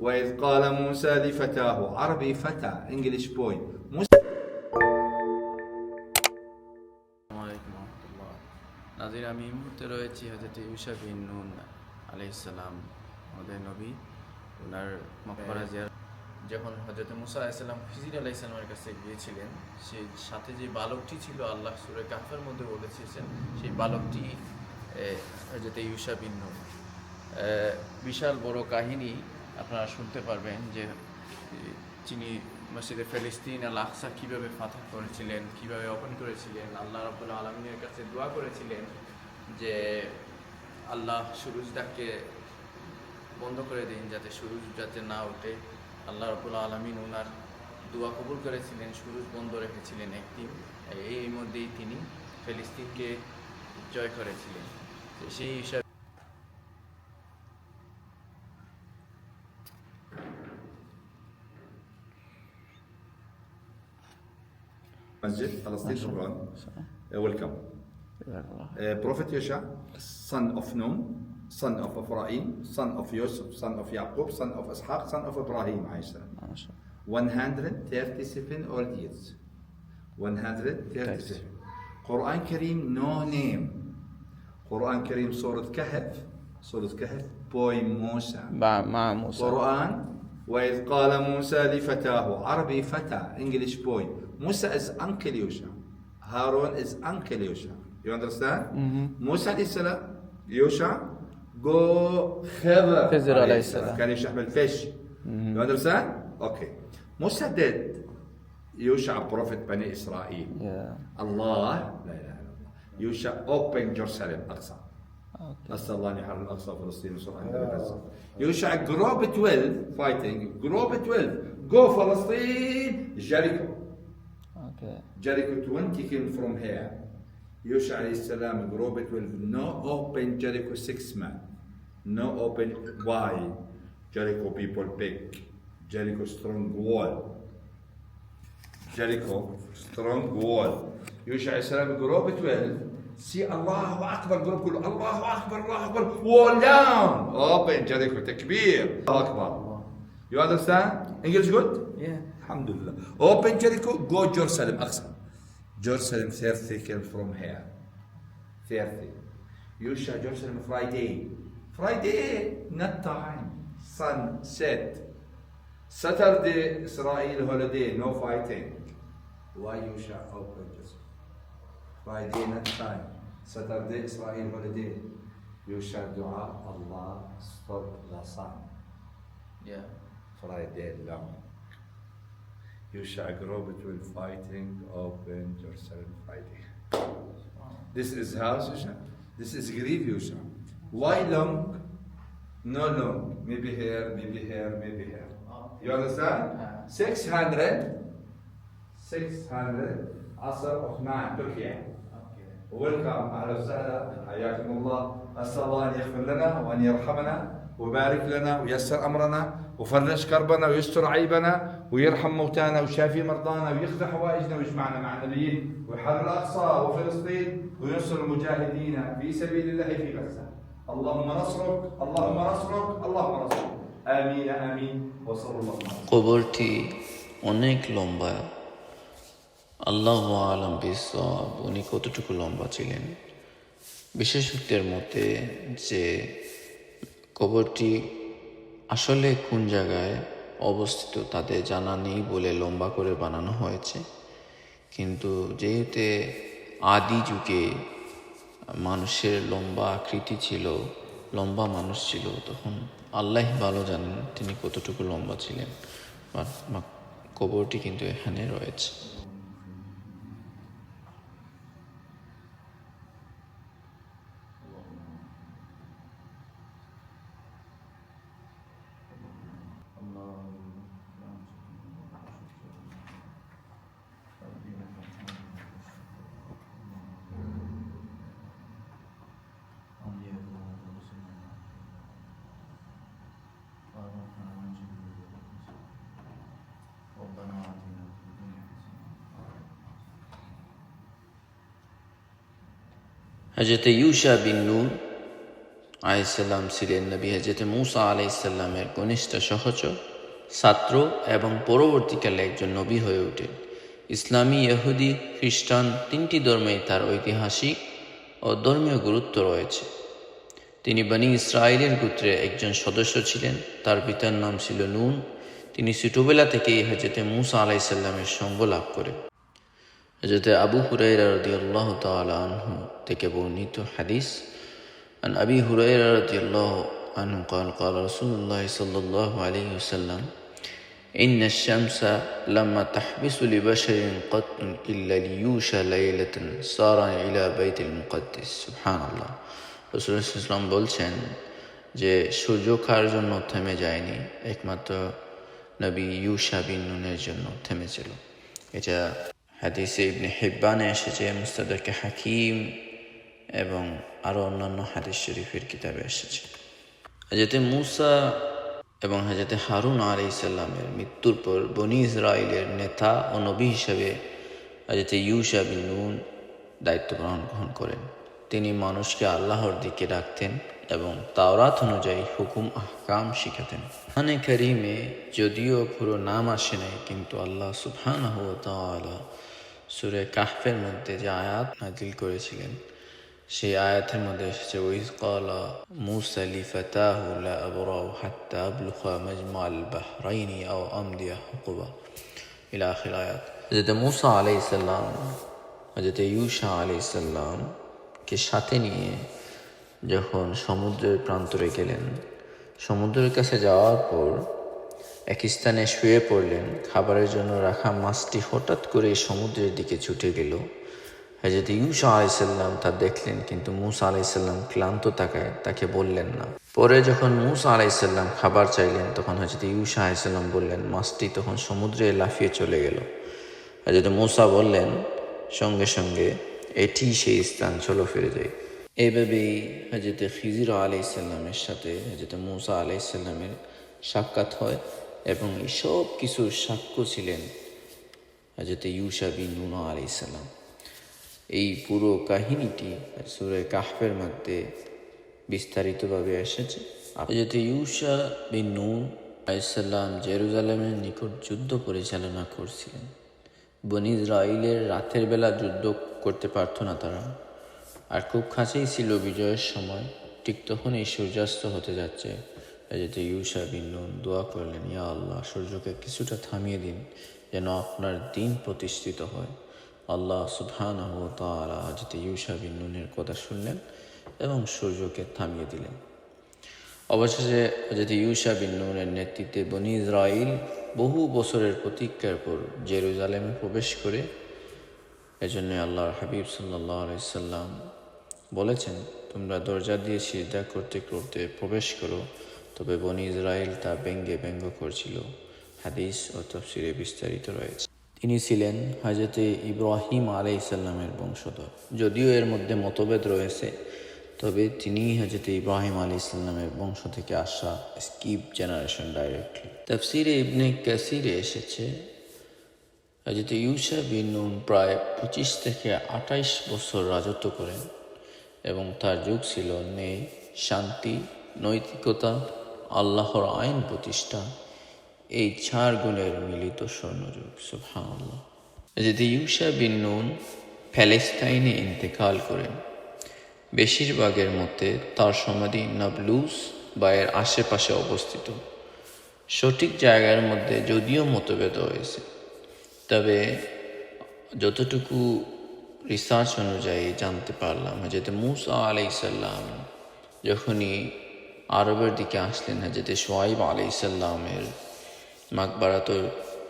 وإذ قال موسى لفتاه عربي فتى English boy موسى আসসালামাইকুম রহমতুল্লাহ নাজির আমি এই মুহূর্তে রয়েছি হজরত ইউসা বিন নুন আলাইসাল্লাম আমাদের নবী ওনার মকবরা জিয়ার যখন হজরত মুসা আলাইসাল্লাম খিজির আলাইসাল্লামের কাছে গিয়েছিলেন সেই সাথে যে বালকটি ছিল আল্লাহ সুরে কাফের মধ্যে বলেছিলেন সেই বালকটি হজরত ইউসা বিন নুন এ, বিশাল বড় কাহিনী আপনারা শুনতে পারবেন যে তিনি মসজিদে ফিলিস্তিন আল আকসা কীভাবে ফাথা করেছিলেন, কীভাবে ওপেন করেছিলেন, আল্লাহ রাবুল আলমিনের কাছে দোয়া করেছিলেন যে, আল্লাহ সুরুজটাকে বন্ধ করে দিন যাতে সুরুজ যাতে না ওঠে। আল্লাহ রবুল আলমিন ওনার দোয়া কবুল করেছিলেন, সুরুজ বন্ধ রেখেছিলেন একদিন। এই মধ্যেই তিনি ফেলিস্তিনকে জয় করেছিলেন। সেই হিসাবে مسجد فلسطين شكرا ويلكم Prophet Yosha son of Nun son of Ephraim son of Yusuf son of Yaqub son of Ishaq son of Ibrahim عليه السلام 137 old years 137 Quran Kareem no name Quran Kareem سورة كهف سورة كهف boy موسى مع مع موسى قرآن وإذ قال موسى لفتاه عربي فتى English boy موسى is uncle Yosha Harun is uncle Yosha you understand موسى عليه السلام Yosha go خضر خضر عليه السلام. كان يشرح بالفش you understand okay موسى dead Yosha prophet بني إسرائيل Yeah. الله لا إله إلا الله Yosha open Jerusalem أقصى هسه الله يحرر الاقصى فلسطين ويصير عندنا آه. غزة. يوشع جروب 12 فايتنج جروب 12 جو فلسطين. جريكو أوكي جريكو 20 كيلو فروم هير يوشع عليه السلام جروب 12 نو اوبن جريكو 6 مان نو اوبن واي جريكو بيبول بيك جريكو سترونج وول جريكو سترونج وول يوشع عليه السلام جروب 12 سي الله اكبر قلوب كله الله اكبر الله اكبر وول داون اوبن جريك تكبير الله اكبر يو اندرستاند انجلش جود؟ الحمد لله اوبن جريك جو جيروسالم اقصى جيروسالم 30 كيلو فروم هير 30 يوشا جيروسالم فرايداي فرايداي نت تايم سن سيت ساتردي اسرائيل هوليداي نو فايتنج واي يوشا اوبن جيروسالم by the next time, Saturday Israel holiday, you shall dua Allah stop the sun. Yeah. Friday long. You shall grow between fighting, open yourself fighting. This is house shall, This is grief shall. Why long? No long. Maybe here, maybe here, maybe here. You understand? 600 600 Asr of 9 Turkey. ويلكم اهلا وسهلا حياكم الله اسال الله ان يغفر لنا وان يرحمنا ويبارك لنا ويسر امرنا وفرج كربنا ويستر عيبنا ويرحم موتانا ويشافي مرضانا ويقضي حوائجنا ويجمعنا مع النبيين ويحرر الاقصى وفلسطين وينصر المجاهدين في سبيل الله في غزه. اللهم نصرك اللهم نصرك اللهم نصرك. امين امين وصلى الله عليه وسلم. কবরটি অনেক লম্বা আল্লাহ আলম বিসব। উনি কতটুকু লম্বা ছিলেন? বিশেষজ্ঞদের মতে যে কবরটি আসলে কোন জায়গায় অবস্থিত তাদের জানা নেই বলে লম্বা করে বানানো হয়েছে। কিন্তু যেহেতু আদি যুগে মানুষের লম্বা আকৃতি ছিল, লম্বা মানুষ ছিল, তখন আল্লাহ ভালো জানেন তিনি কতটুকু লম্বা ছিলেন। কবরটি কিন্তু এখানে রয়েছে। হজরত ইউসা বিন নূন আলাইসাল্লাম ছিলেন নবী হজরত মুসা আলাইসাল্লামের কনিষ্ঠ সহচর, ছাত্র এবং পরবর্তীকালে একজন নবী হয়ে ওঠেন। ইসলামী ইহুদি, খ্রিস্টান তিনটি ধর্মেই তার ঐতিহাসিক ও ধর্মীয় গুরুত্ব রয়েছে। তিনি বনি ইসরায়েলের গোত্রের একজন সদস্য ছিলেন। তার পিতার নাম ছিল নুন। তিনি ছোটবেলা থেকেই হজরতে মুসা আলাইসাল্লামের সঙ্গ লাভ করেন। হজরতে আবু হুরাইরা রদিয়াল্লাহ তাআলা আনহু থেকে বর্ণিত হাদিস عن أبي هريرة رضي الله عنه قال قال رسول الله صلى الله عليه وسلم إن الشمس لما تحبس لبشر قط إلا ليوشى ليلة صار إلى بيت المقدس سبحان الله রসুল ইসলাম বলছেন যে সূর্য কার জন্য থেমে যায়নি একমাত্র নবী ইউশা বিন নুনের জন্য থেমেছিল এটা হাদিসে ইবনে হিব্বানে এসেছে, মুস্তাদাকে হাকিম এবং আরও অন্যান্য হাদিস শরীফের কিতাবে এসেছে। হাজরতে মুসা এবং হাজরতে হারুন আলি ইসাল্লামের মৃত্যুর পর বনি ইসরায়েলের নেতা ও নবী হিসেবে হাজরতে ইউশা বিন নুন দায়িত্ব গ্রহণ গ্রহণ করেন। তিনি মানুষকে আল্লাহর দিকে ডাকতেন এবং তাওরাত অনুযায়ী হুকুম, আহকাম শিখাতেন। হানে করিমে যদিও পুরো নাম আসে নাই, কিন্তু আল্লাহ তাআলা সূরা কাহফের মধ্যে যে আয়াত নাজিল করেছিলেন, সেই আয়াতের মধ্যে এসেছে, ওইজ কালা মুসা লিফাতাহু লা আবরাউ হাত্তা আবলুখা মাজমাল বাহরাইনি আও আমদিয়া হুকুবা ইলা আখির আয়াত। হযরত মুসা আলাইহিস সালাম, হযরত ইউশা আলাইহিস সালাম কে সাথে নিয়ে যখন সমুদ্রের প্রান্তরে গেলেন, সমুদ্রের কাছে যাওয়ার পর এক স্থানে শুয়ে পড়লেন। খাবারের জন্য রাখা মাছটি হঠাৎ করে সমুদ্রের দিকে ছুটে গেল। হজরত ইউসা আলাইসাল্লাম তা দেখলেন, কিন্তু মুসা আলাইসাল্লাম ক্লান্ত তাকায় তাকে বললেন না। পরে যখন মুসা আলাইসাল্লাম খাবার চাইলেন, তখন হজরত ইউসা আলাইসাল্লাম বললেন, মাছটি তখন সমুদ্রে লাফিয়ে চলে গেল। হজরত মুসা বললেন, সঙ্গে সঙ্গে এটি সেই স্থান, চলো ফিরে যাই। এইভাবেই হজরত খিজির আলাইসাল্লামের সাথে হজরত মুসা আলাইসাল্লামের সাক্ষাৎ হয় এবং সব কিছুর সাক্ষ্য ছিলেন হজরত ইউসা বিন নুনা আলাইসাল্লাম এই পুরো কাহিনীটি সুরে কাহফের মধ্যে বিস্তারিতভাবে এসেছে। হজরত ইউসা বিন নুন আলাইসাল্লাম জেরুজালেমের নিকট যুদ্ধ পরিচালনা করছিলেন। বনি ইসরায়েলের রাতের বেলা যুদ্ধ করতে পারত না তারা। আর খুব কাছেই ছিল বিজয়ের সময়, ঠিক তখনই সূর্যাস্ত হতে যাচ্ছে। হজরত ইউসা বিন নুন দোয়া করলেন, ইয়া আল্লাহ, সূর্যকে কিছুটা থামিয়ে দিন যেন আপনার দিন প্রতিষ্ঠিত হয়। আল্লাহ সুবহানাহু ওয়া তাআলা হযরত ইউসা বিন নুনের কথা শুনলেন এবং সূর্যকে থামিয়ে দিলেন। অবশেষে হযরত ইউসা বিন নুনের নেতৃত্বে বনি ইসরাইল বহু বছরের প্রতীক্ষার পর জেরুজালেমে প্রবেশ করে, এজন্য আল্লাহর হাবিব সাল্লাহ আলাইসাল্লাম বলেছেন, তোমরা দরজা দিয়ে সিজদা করতে করতে প্রবেশ করো তবে বনি ইসরায়েল তা ব্যঙ্গে ব্যঙ্গ করছিল। হাদিস ও তফসিরে বিস্তারিত রয়েছে। তিনি ছিলেন হাজরতে ইব্রাহিম আলাইসাল্লামের বংশধর। যদিও এর মধ্যে মতভেদ রয়েছে, তবে তিনি হাজরতে ইব্রাহিম আলী ইসলামের বংশ থেকে আসা স্কিপ জেনারেশন ডাইরেক্টলি। তফসিরে ইবনে কাসিরে এসেছে হাজরত ইউসা বিন নুন প্রায় পঁচিশ থেকে আঠাইশ বছর রাজত্ব করেন এবং তার যুগ ছিল নেই শান্তি, নৈতিকতা আল্লাহর আইন প্রতিষ্ঠা, এই চার গুণের মিলিত স্বর্ণযুগ, সুবহানাল্লাহ। যদি ইউসা বিন নুন প্যালেস্তাইনে ইন্তেকাল করেন, বেশিরভাগের মতে তার সমাধি নাবলুস বা এর আশেপাশে অবস্থিত। সঠিক জায়গার মধ্যে যদিও মতভেদ হয়েছে, তবে যতটুকু রিসার্চ অনুযায়ী জানতে পারলাম যেতে মুসা আলাইসাল্লাম যখনই আরবের দিকে আসলেন যেতে সোয়াইব আলাইসাল্লামের মাকবারা তো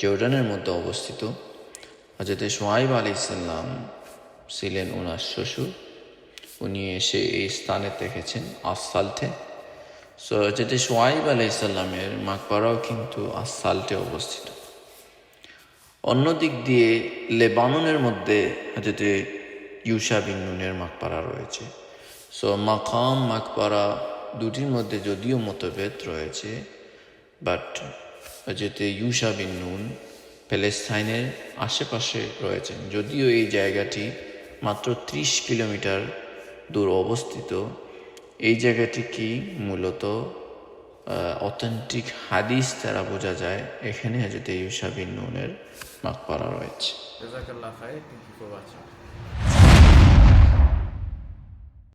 জর্ডানের মধ্যে অবস্থিত। হজরতে সোয়াইব আলাইসাল্লাম ছিলেন ওনার শ্বশুর। উনি এসে এই স্থানে দেখেছেন আসফাল্টে। সো হজরতে সোয়াইব আলাইসাল্লামের মাকবারাও কিন্তু আসফাল্টে অবস্থিত। অন্য দিক দিয়ে লেবাননের মধ্যে হজরতে ইউসা বিন মাকপাড়া রয়েছে। সো মাকাম মাকপাড়া দুটির মধ্যে যদিও মতভেদ রয়েছে বাট হজরতে ইউসা বিন নুন প্যালেস্তাইনের আশেপাশে রয়েছেন। যদিও এই জায়গাটি মাত্র ত্রিশ কিলোমিটার দূর অবস্থিত, এই জায়গাটি কি মূলত অথেন্টিক হাদিস দ্বারা বোঝা যায়, এখানে হজরত ইউসা বিন নুনের মাকপারা রয়েছে।